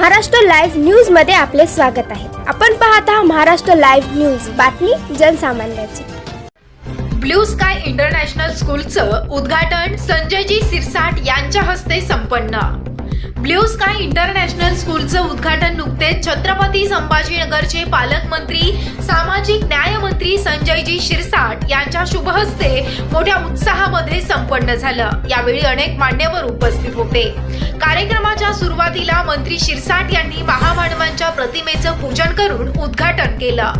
Maharashtra live न्यूजमध्ये आपले स्वागत आहे. आपण पाहत आहात महाराष्ट्र लाईव्ह न्यूज. बातमी जनसामान्याची. ब्ल्यू स्काय इंटरनॅशनल स्कूलचं उद्घाटन संजयजी सिरसाट यांच्या हस्ते संपन्न. ब्ल्यू स्काय इंटरनॅशनल स्कूलचं उद्घाटन नुकतेच छत्रपती संभाजीनगरचे पालकमंत्री सामाजिक न्यायमंत्री संजयजी शिरसाट यांच्या शुभ हस्ते मोठ्या उत्साहामध्ये संपन्न झालं. यावेळी अनेक मान्यवर उपस्थित होते. कार्यक्रमाच्या सुरुवातीला मंत्री शिरसाट यांनी महामानवांच्या प्रतिमेचं पूजन करून उद्घाटन केलं.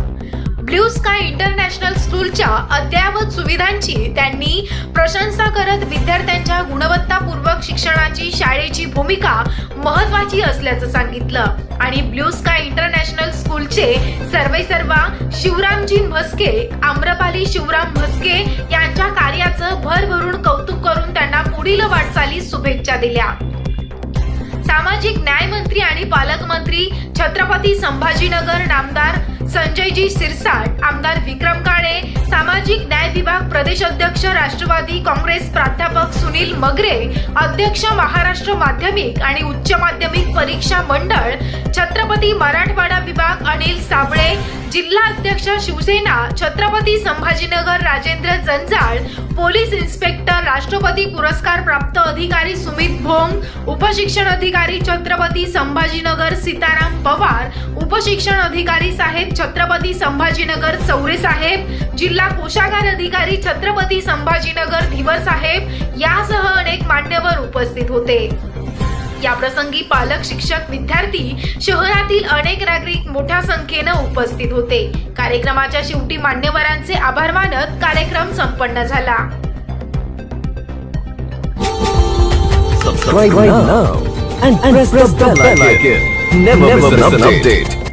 ब्ल्यू स्काय इंटरनॅशनल स्कूलच्या अद्ययावत सुविधांची त्यांनी प्रशंसा करत विद्यार्थ्यांच्या गुणवत्तापूर्वक शिक्षणाची शाळेची भूमिका महत्वाची असल्याचं सांगितलं. आणि ब्ल्यू स्काय इंटरनॅशनल स्कूलचे सर्वेसर्वा शिवरामजी म्हस्के आम्रपाली शिवराम म्हस्के यांच्या कार्याचं भरभरून कौतुक करून त्यांना पुढील वाटचालीस शुभेच्छा दिल्या. सामाजिक न्याय मंत्री आणि पालकमंत्री छत्रपती संभाजीनगर नामदार संजयजी सिरसाट आमदार विक्रम काळे सामाजिक न्याय विभाग प्रदेश अध्यक्ष राष्ट्रवादी काँग्रेस प्राध्यापक सुनील मगरे अध्यक्ष महाराष्ट्र माध्यमिक आणि उच्च माध्यमिक परीक्षा मंडळ छत्रपती मराठवाडा विभाग अनिल साबळे जिल्हा अध्यक्ष शिवसेना छत्रपती संभाजीनगर राजेंद्र जंजाळ पोलीस इन्स्पेक्टर राष्ट्रपती पुरस्कार प्राप्त अधिकारी सुमित भोंग उपशिक्षण अधिकारी छत्रपती संभाजीनगर सीताराम पवार उपशिक्षण अधिकारी साहेब छत्रपती संभाजीनगर चौरे साहेब जिल्हा कोषागार अधिकारी छत्रपती संभाजीनगर धिवर साहेब यासह अनेक मान्यवर उपस्थित होते. या प्रसंगी पालक शिक्षक विद्यार्थी शहरातील अनेक नागरिक मोठ्या संख्येनं उपस्थित होते. कार्यक्रमाच्या शेवटी मान्यवरांचे आभार मानत कार्यक्रम संपन्न झाला. Subscribe, right now. and, and press, press the, the bell, bell icon. icon. Never, Never miss an update. update.